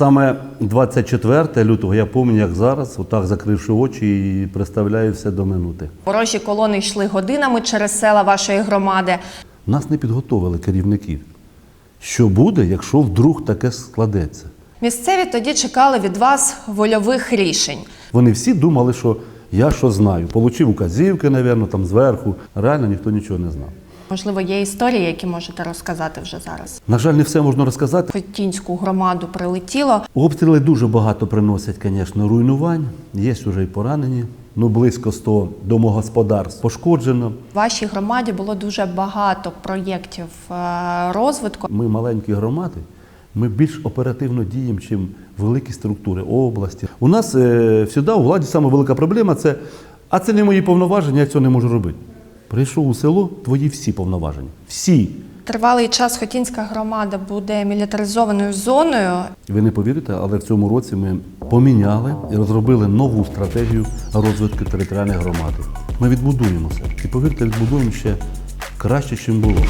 Саме 24 лютого я пам'ятаю, як зараз, отак закривши очі і представляю все до минути. Ворожі колони йшли годинами через села вашої громади. Нас не підготовили керівників. Що буде, якщо вдруг таке складеться? Місцеві тоді чекали від вас вольових рішень. Вони всі думали, що я що знаю. Получив указівки, напевно, там зверху. Реально ніхто нічого не знав. Можливо, є історії, які можете розказати вже зараз. На жаль, не все можна розказати. Хотінську громаду прилетіло. Обстріли дуже багато приносять, звісно, руйнувань. Є вже і поранені. Ну, близько 100 домогосподарств пошкоджено. В вашій громаді було дуже багато проєктів е, розвитку. Ми маленькі громади, ми більш оперативно діємо, ніж великі структури області. У нас е, всюди у владі саме велика проблема це, а це не мої повноваження, я цього не можу робити. Прийшов у село, твої всі повноваження. Всі. Тривалий час Хотінська громада буде мілітаризованою зоною. Ви не повірите, але в цьому році ми поміняли і розробили нову стратегію розвитку територіальної громади. Ми відбудуємося. І повірте, відбудуємо ще краще, ніж було.